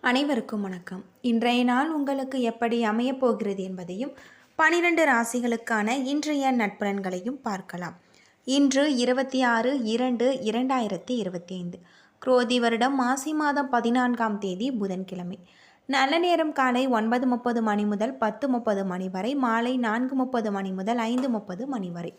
அனைவருக்கும் வணக்கம். இன்றைய நாள் உங்களுக்கு எப்படி அமையப் போகிறது என்பதையும் பனிரெண்டு ராசிகளுக்கான இன்றைய நட்பலன்களையும் பார்க்கலாம். இன்று இருபத்தி ஆறு இரண்டு இரண்டாயிரத்தி இருபத்தி ஐந்து குரோதி வருடம் மாசி மாதம் பதினான்காம் தேதி புதன்கிழமை. நல்ல நேரம் காலை ஒன்பது முப்பது மணி முதல் பத்து முப்பது மணி வரை மாலை நான்கு முப்பது மணி முதல் ஐந்து முப்பது மணி வரை.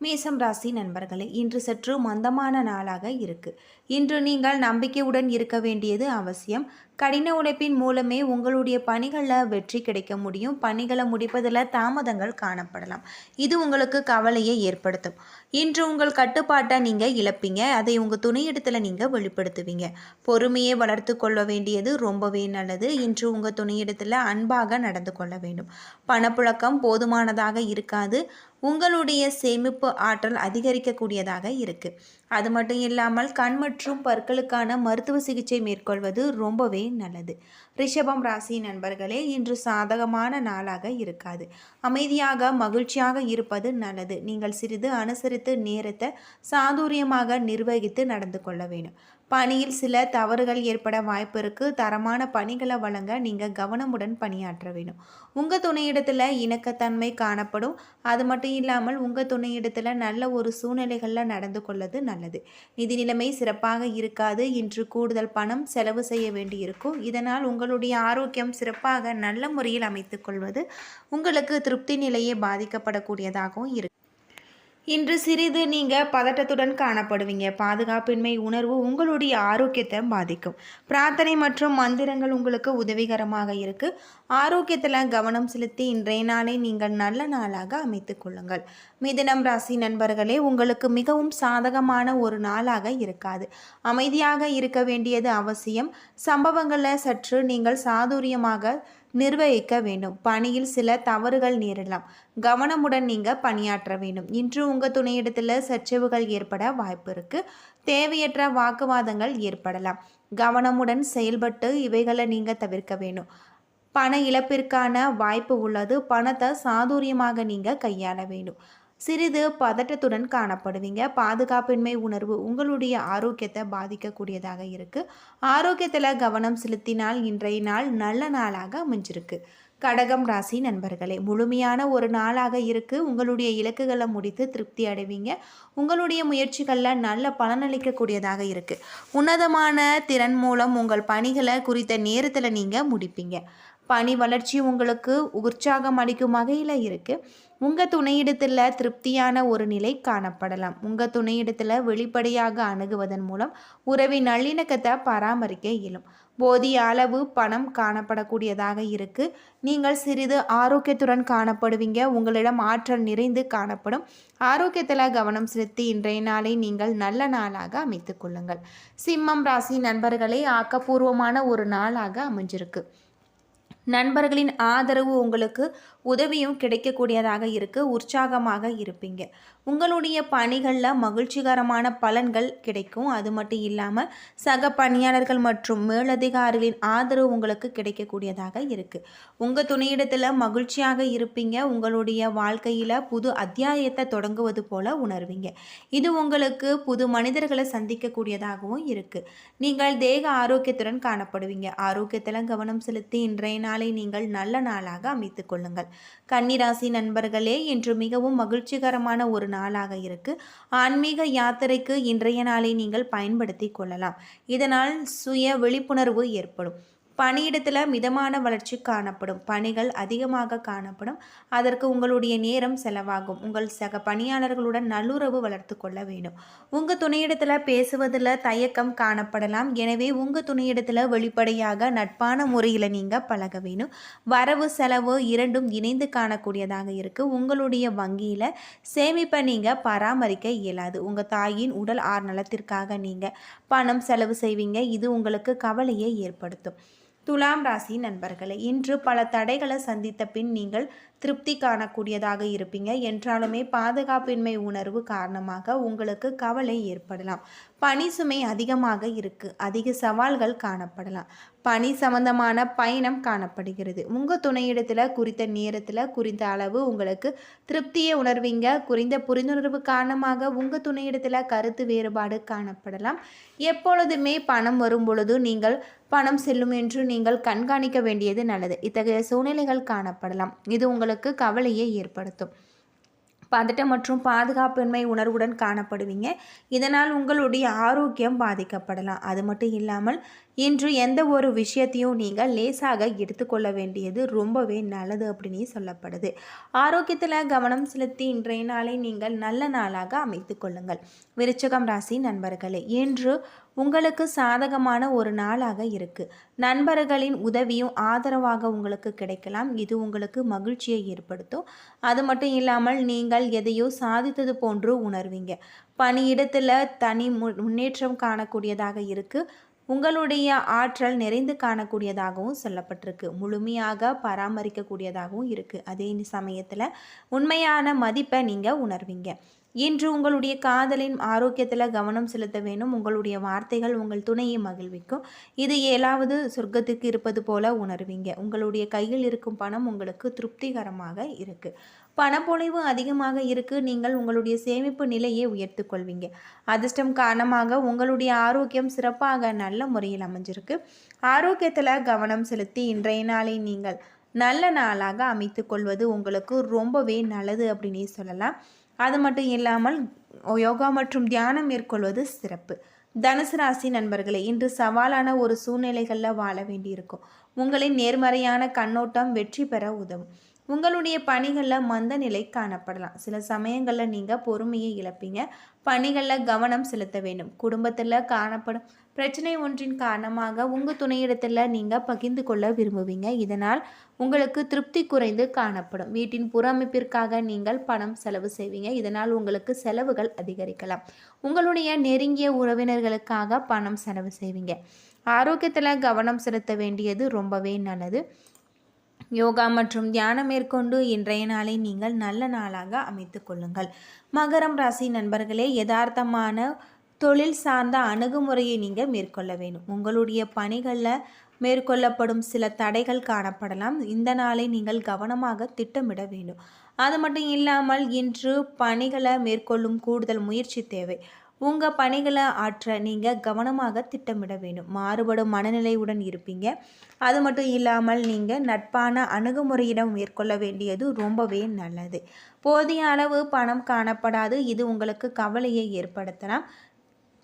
மேசம் ராசி நண்பர்களே இன்று சற்று மந்தமான நாளாக இருக்கு. இன்று நீங்கள் நம்பிக்கையுடன் இருக்க வேண்டியது அவசியம். கடின உழைப்பின் மூலமே உங்களுடைய பணிகளில் வெற்றி கிடைக்க முடியும். பணிகளை முடிப்பதில் தாமதங்கள் காணப்படலாம். இது உங்களுக்கு கவலையை ஏற்படுத்தும். இன்று உங்கள் கட்டுப்பாட்டை நீங்கள் இழப்பீங்க. அதை உங்கள் துணையிடத்தில் நீங்கள் வெளிப்படுத்துவீங்க. பொறுமையை வளர்த்து கொள்ள வேண்டியது ரொம்பவே நல்லது. இன்று உங்கள் துணையிடத்தில் அன்பாக நடந்து கொள்ள வேண்டும். பணப்புழக்கம் போதுமானதாக இருக்காது. உங்களுடைய சேமிப்பு ஆற்றல் அதிகரிக்கக்கூடியதாக இருக்கு. அது மட்டும் இல்லாமல் கண் மற்றும் பற்களுக்கான மருத்துவ சிகிச்சை மேற்கொள்வது ரொம்பவே நல்லது. ரிஷபம் ராசி நண்பர்களே இன்று சாதகமான நாளாக இருக்காது. அமைதியாக மகிழ்ச்சியாக இருப்பது நல்லது. நீங்கள் சிறிது அனுசரித்து நேரத்தை சாதுரியமாக நிர்வகித்து நடந்து கொள்ள வேண்டும். பணியில் சில தவறுகள் ஏற்பட வாய்ப்பு இருக்குது தரமான பணிகளை வழங்க நீங்கள் கவனமுடன் பணியாற்ற வேண்டும். உங்கள் துணையிடத்தில் இணக்கத்தன்மை காணப்படும். அது மட்டும் இல்லாமல் உங்கள் துணையிடத்தில் நல்ல ஒரு சூழ்நிலைகளில் நடந்து கொள்ளது நல்லது. நிதி நிலைமை சிறப்பாக இருக்காது. இன்று கூடுதல் பணம் செலவு செய்ய வேண்டியிருக்கும். இதனால் உங்கள் உங்களுடைய ஆரோக்கியம் சிறப்பாக நல்ல முறையில் அமைத்துக்கொள்வது உங்களுக்கு திருப்தி நிலையை பாதிக்கப்படக்கூடியதாகவும் இருக்கும் இன்று சிறிது நீங்கள் பதட்டத்துடன் காணப்படுவீங்க. பாதுகாப்பின்மை உணர்வு உங்களுடைய ஆரோக்கியத்தை பாதிக்கும். பிரார்த்தனை மற்றும் மந்திரங்கள் உங்களுக்கு உதவிகரமாக இருக்கு. ஆரோக்கியத்தில் கவனம் செலுத்தி இன்றைய நாளை நீங்கள் நல்ல நாளாக அமைத்து கொள்ளுங்கள். மிதுனம் ராசி நண்பர்களே உங்களுக்கு மிகவும் சாதகமான ஒரு நாளாக இருக்காது. அமைதியாக இருக்க வேண்டியது அவசியம். சம்பவங்களை சற்று நீங்கள் சாதுரியமாக நிர்வகிக்க வேண்டும். பணியில் சில தவறுகள் நேரலாம் கவனமுடன் நீங்கள் பணியாற்ற வேண்டும். இன்று உங்கள் துணையிடத்தில் சச்சரவுகள் ஏற்பட வாய்ப்பு இருக்குது தேவையற்ற வாக்குவாதங்கள் ஏற்படலாம். கவனமுடன் செயல்பட்டு இவைகளை நீங்கள் தவிர்க்க வேண்டும். பண இழப்பிற்கான வாய்ப்பு உள்ளது. பணத்தை சாதுரியமாக நீங்கள் கையாள வேண்டும். சிறிது பதட்டத்துடன் காணப்படுவீங்க. பாதுகாப்பின்மை உணர்வு உங்களுடைய ஆரோக்கியத்தை பாதிக்கக்கூடியதாக இருக்குது ஆரோக்கியத்தில் கவனம் செலுத்தினால் இன்றைய நாள் நல்ல நாளாக அமைஞ்சிருக்கு. கடகம் ராசி நண்பர்களே முழுமையான ஒரு நாளாக இருக்குது உங்களுடைய இலக்குகளை முடித்து திருப்தி அடைவீங்க. உங்களுடைய முயற்சிகளில் நல்ல பலனளிக்கக்கூடியதாக இருக்குது உன்னதமான திறன் மூலம் உங்கள் பணிகளை குறித்த நேரத்தில் நீங்கள் முடிப்பீங்க. பணி வளர்ச்சி உங்களுக்கு உற்சாகம் அளிக்கும் வகையில் இருக்குது உங்கள் துணையிடத்தில் திருப்தியான ஒரு நிலை காணப்படலாம். உங்கள் துணையிடத்தில் வெளிப்படையாக அணுகுவதன் மூலம் உறவின் நல்லிணக்கத்தை பராமரிக்க இயலும். போதிய அளவு பணம் காணப்படக்கூடியதாக இருக்குது நீங்கள் சிறிது ஆரோக்கியத்துடன் காணப்படுவீங்க. உங்களிடம் ஆற்றல் நிறைந்து காணப்படும். ஆரோக்கியத்தில் கவனம் செலுத்தி இன்றைய நாளை நீங்கள் நல்ல நாளாக அமைத்துக்கொள்ளுங்கள் சிம்மம் ராசி நண்பர்களே ஆக்கப்பூர்வமான ஒரு நாளாக அமைஞ்சிருக்கு. நண்பர்களின் ஆதரவு உங்களுக்கு உதவியும் கிடைக்கக்கூடியதாக இருக்குது உற்சாகமாக இருப்பீங்க. உங்களுடைய பணிகளில் மகிழ்ச்சிகரமான பலன்கள் கிடைக்கும். அது மட்டும் இல்லாமல் சக பணியாளர்கள் மற்றும் மேலதிகாரிகளின் ஆதரவு உங்களுக்கு கிடைக்கக்கூடியதாக இருக்குது உங்கள் துணையிடத்தில் மகிழ்ச்சியாக இருப்பீங்க. உங்களுடைய வாழ்க்கையில் புது அத்தியாயத்தை தொடங்குவது போல உணர்வீங்க. இது உங்களுக்கு புது மனிதர்களை சந்திக்கக்கூடியதாகவும் இருக்குது நீங்கள் தேக ஆரோக்கியத்துடன் காணப்படுவீங்க. ஆரோக்கியத்தில் கவனம் செலுத்தி இன்றைய நாள் நீங்கள் நல்ல நாளாக அமைத்துக் கொள்ளுங்கள். கன்னிராசி நண்பர்களே இன்று மிகவும் மகிழ்ச்சிகரமான ஒரு நாளாக இருக்கு. ஆன்மீக யாத்திரைக்கு இன்றைய நாளை நீங்கள் பயன்படுத்தி கொள்ளலாம். இதனால் சுய விழிப்புணர்வு ஏற்படும். பணியிடத்தில் மிதமான வளர்ச்சி காணப்படும். பணிகள் அதிகமாக காணப்படும். அதற்கு உங்களுடைய நேரம் செலவாகும். உங்கள் சக பணியாளர்களுடன் நல்லுறவு வளர்த்து கொள்ள வேண்டும். உங்கள் துணையிடத்தில் பேசுவதில் தயக்கம் காணப்படலாம். எனவே உங்கள் துணையிடத்தில் வெளிப்படையாக நட்பான முறையில் நீங்கள் பழக வேணும். வரவு செலவு இரண்டும் இணைந்து காணக்கூடியதாக இருக்குது உங்களுடைய வங்கியில் சேமிப்பை நீங்கள் பராமரிக்க இயலாது. உங்கள் தாயின் உடல் ஆர் நலத்திற்காக நீங்கள் பணம் செலவு செய்வீங்க. இது உங்களுக்கு கவலையை ஏற்படுத்தும். துலாம் ராசி நண்பர்களே இன்று பல தடைகளை சந்தித்த பின் நீங்கள் திருப்தி காணக்கூடியதாக இருப்பீங்க. என்றாலுமே பாதுகாப்பின்மை உணர்வு காரணமாக உங்களுக்கு கவலை ஏற்படலாம். பணி சுமை அதிகமாக இருக்கு. அதிக சவால்கள் காணப்படலாம். பணி சம்பந்தமான பயணம் காணப்படுகிறது. உங்கள் துணையிடத்தில் குறித்த நேரத்தில் குறித்த அளவு உங்களுக்கு திருப்தியை உணர்வீங்க. குறிந்த புரிந்துணர்வு காரணமாக உங்கள் துணையிடத்தில் கருத்து வேறுபாடு காணப்படலாம். எப்பொழுதுமே பணம் வரும் பொழுது நீங்கள் பணம் செல்லும் என்று நீங்கள் கண்காணிக்க வேண்டியது நல்லது. இத்தகைய சூழ்நிலைகள் காணப்படலாம். இது உங்கள் உங்களுக்கு கவலையை ஏற்படுத்தும். பதட்டம் மற்றும் பாதுகாப்பின்மை உணர்வுடன் காணப்படுவீங்க. இதனால் உங்களுடைய ஆரோக்கியம் பாதிக்கப்படலாம். அது மட்டும் இல்லாமல் இன்று எந்த ஒரு விஷயத்தையும் நீங்கள் லேசாக எடுத்துக்கொள்ள வேண்டியது ரொம்பவே நல்லது அப்படின்னு சொல்லப்படுது. ஆரோக்கியத்தில் கவனம் செலுத்தி இன்றைய நாளை நீங்கள் நல்ல நாளாக அமைத்து கொள்ளுங்கள். விருச்சகம் ராசி நண்பர்களே இன்று உங்களுக்கு சாதகமான ஒரு நாளாக இருக்குது நண்பர்களின் உதவியும் ஆதரவாக உங்களுக்கு கிடைக்கலாம். இது உங்களுக்கு மகிழ்ச்சியை ஏற்படுத்தும். அது மட்டும் இல்லாமல் நீங்கள் எதையோ சாதித்தது போன்று உணர்வீங்க. பணியிடத்தில் தனி முன்னேற்றம் காணக்கூடியதாக இருக்குது உங்களுடைய ஆற்றல் நிறைந்து காணக்கூடியதாகவும் சொல்லப்பட்டிருக்கு. முழுமையாக பராமரிக்கக்கூடியதாகவும் இருக்குது அதே சமயத்தில் உண்மையான மதிப்பை நீங்கள் உணர்வீங்க. இன்று உங்களுடைய காதலின் ஆரோக்கியத்தில் கவனம் செலுத்த வேண்டும். உங்களுடைய வார்த்தைகள் உங்கள் துணையை மகிழ்விக்கும். இது ஏழாவது சொர்க்கத்துக்கு இருப்பது போல உணர்வீங்க. உங்களுடைய கையில் இருக்கும் பணம் உங்களுக்கு திருப்திகரமாக இருக்குது பணப்பொழிவு அதிகமாக இருக்குது நீங்கள் உங்களுடைய சேமிப்பு நிலையை உயர்த்து கொள்வீங்க. அதிர்ஷ்டம் காரணமாக உங்களுடைய ஆரோக்கியம் சிறப்பாக நல்ல முறையில் அமைஞ்சிருக்கு. ஆரோக்கியத்தில் கவனம் செலுத்தி இன்றைய நாளை நீங்கள் நல்ல நாளாக அமைத்து கொள்வது உங்களுக்கு ரொம்பவே நல்லது அப்படின்னே சொல்லலாம். அது மட்டும் இல்லாமல் யோகா மற்றும் தியானம் மேற்கொள்வது சிறப்பு. தனுசு ராசி நண்பர்களே இன்று சவாலான ஒரு சூழ்நிலைகளில் வாழ வேண்டியிருக்கும். உங்களின் நேர்மறையான கண்ணோட்டம் வெற்றி பெற உதவும். உங்களுடைய பணிகளில் மந்த நிலை காணப்படலாம். சில சமயங்களில் நீங்கள் பொறுமையை இழப்பீங்க. பணிகளில் கவனம் செலுத்த வேண்டும். குடும்பத்தில் காணப்படும் பிரச்சனை ஒன்றின் காரணமாக உங்கள் துணையிடத்தில் நீங்கள் பகிர்ந்து கொள்ள விரும்புவீங்க. இதனால் உங்களுக்கு திருப்தி குறைந்து காணப்படும். வீட்டின் புறமைப்பிற்காக நீங்கள் பணம் செலவு செய்வீங்க. இதனால் உங்களுக்கு செலவுகள் அதிகரிக்கலாம். உங்களுடைய நெருங்கிய உறவினர்களுக்காக பணம் செலவு செய்வீங்க. ஆரோக்கியத்தில் கவனம் செலுத்த வேண்டியது ரொம்பவே நல்லது. யோகா மற்றும் தியானம் மேற்கொண்டு இன்றைய நாளை நீங்கள் நல்ல நாளாக அமைத்து கொள்ளுங்கள். மகரம் ராசி நண்பர்களே யதார்த்தமான தொழில் சார்ந்த அணுகுமுறையை நீங்கள் மேற்கொள்ள வேண்டும். உங்களுடைய பணிகளில் மேற்கொள்ளப்படும் சில தடைகள் காணப்படலாம். இந்த நாளை நீங்கள் கவனமாக திட்டமிட வேண்டும். அது மட்டும் இல்லாமல் இன்று பணிகளை மேற்கொள்ளும் கூடுதல் முயற்சி தேவை. உங்கள் பணிகளை ஆற்ற நீங்கள் கவனமாக திட்டமிட வேண்டும். மாறுபடும் மனநிலையுடன் இருப்பீங்க. அது மட்டும் இல்லாமல் நீங்கள் நட்பான அணுகுமுறையிடம் மேற்கொள்ள வேண்டியது ரொம்பவே நல்லது. போதிய அளவு பணம் காணப்படாது. இது உங்களுக்கு கவலையை ஏற்படுத்தலாம்.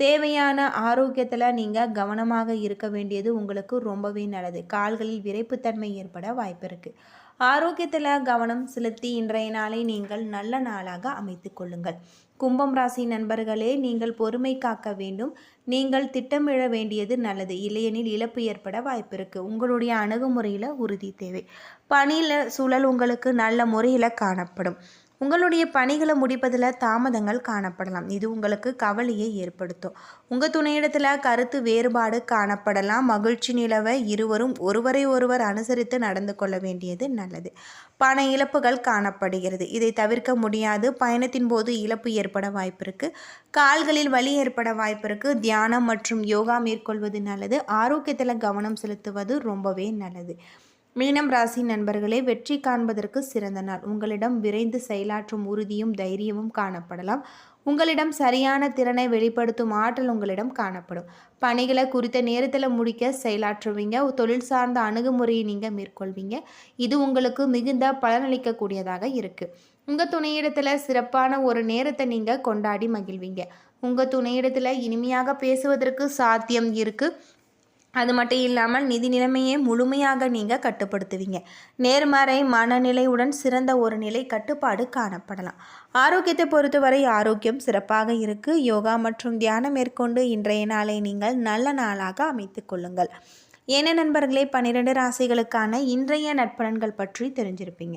தேவையான ஆரோக்கியத்தில் நீங்கள் கவனமாக இருக்க வேண்டியது உங்களுக்கு ரொம்பவே நல்லது. கால்களில் விரைப்புத்தன்மை ஏற்பட வாய்ப்பு இருக்குது ஆரோக்கியத்தில் கவனம் செலுத்தி இன்றைய நாளை நீங்கள் நல்ல நாளாக அமைத்து கொள்ளுங்கள். கும்பம் ராசி நண்பர்களே நீங்கள் பொறுமை காக்க வேண்டும். நீங்கள் திட்டமிட வேண்டியது நல்லது. இல்லையெனில் இழப்பு ஏற்பட வாய்ப்பு இருக்குது உங்களுடைய அணுகுமுறையில் உறுதி தேவை. பணியில் சூழல் உங்களுக்கு நல்ல முறையில் காணப்படும். உங்களுடைய பணிகளை முடிப்பதில் தாமதங்கள் காணப்படலாம். இது உங்களுக்கு கவலையை ஏற்படுத்தும். உங்கள் துணையிடத்தில் கருத்து வேறுபாடு காணப்படலாம். மகிழ்ச்சி நிலவை இருவரும் ஒருவரை ஒருவர் அனுசரித்து நடந்து கொள்ள வேண்டியது நல்லது. பண இழப்புகள் காணப்படுகிறது. இதை தவிர்க்க முடியாது. பயணத்தின் போது இழப்பு ஏற்பட வாய்ப்பு கால்களில் வலி ஏற்பட வாய்ப்பு தியானம் மற்றும் யோகா மேற்கொள்வது நல்லது. ஆரோக்கியத்தில் கவனம் செலுத்துவது ரொம்பவே நல்லது. மீனம் ராசி நண்பர்களே வெற்றி காண்பதற்கு சிறந்த நாள். உங்களிடம் விரைந்து செயலாற்றும் உறுதியும் தைரியமும் காணப்படலாம். உங்களிடம் சரியான திறனை வெளிப்படுத்தும் ஆற்றல் உங்களிடம் காணப்படும். பணிகளை குறித்த நேரத்தில் முடிக்க செயலாற்றுவீங்க. தொழில் சார்ந்த அணுகுமுறையை நீங்கள் மேற்கொள்வீங்க. இது உங்களுக்கு மிகுந்த பலனளிக்கக்கூடியதாக இருக்குது உங்கள் துணையிடத்தில் சிறப்பான ஒரு நேரத்தை நீங்கள் கொண்டாடி மகிழ்வீங்க. உங்கள் துணையிடத்தில் இனிமையாக பேசுவதற்கு சாத்தியம் இருக்குது அது மட்டும் இல்லாமல் நிதி நிலைமையை முழுமையாக நீங்கள் கட்டுப்படுத்துவீங்க. நேர்மறை மனநிலையுடன் சிறந்த ஒரு நிலை கட்டுப்பாடு காணப்படலாம். ஆரோக்கியத்தை பொறுத்தவரை ஆரோக்கியம் சிறப்பாக இருக்குது யோகா மற்றும் தியானம் மேற்கொண்டு இன்றைய நாளை நீங்கள் நல்ல நாளாக அமைத்து கொள்ளுங்கள். என்ன நண்பர்களே பன்னிரெண்டு ராசிகளுக்கான இன்றைய நட்பலன்கள் பற்றி தெரிஞ்சிருப்பீங்க.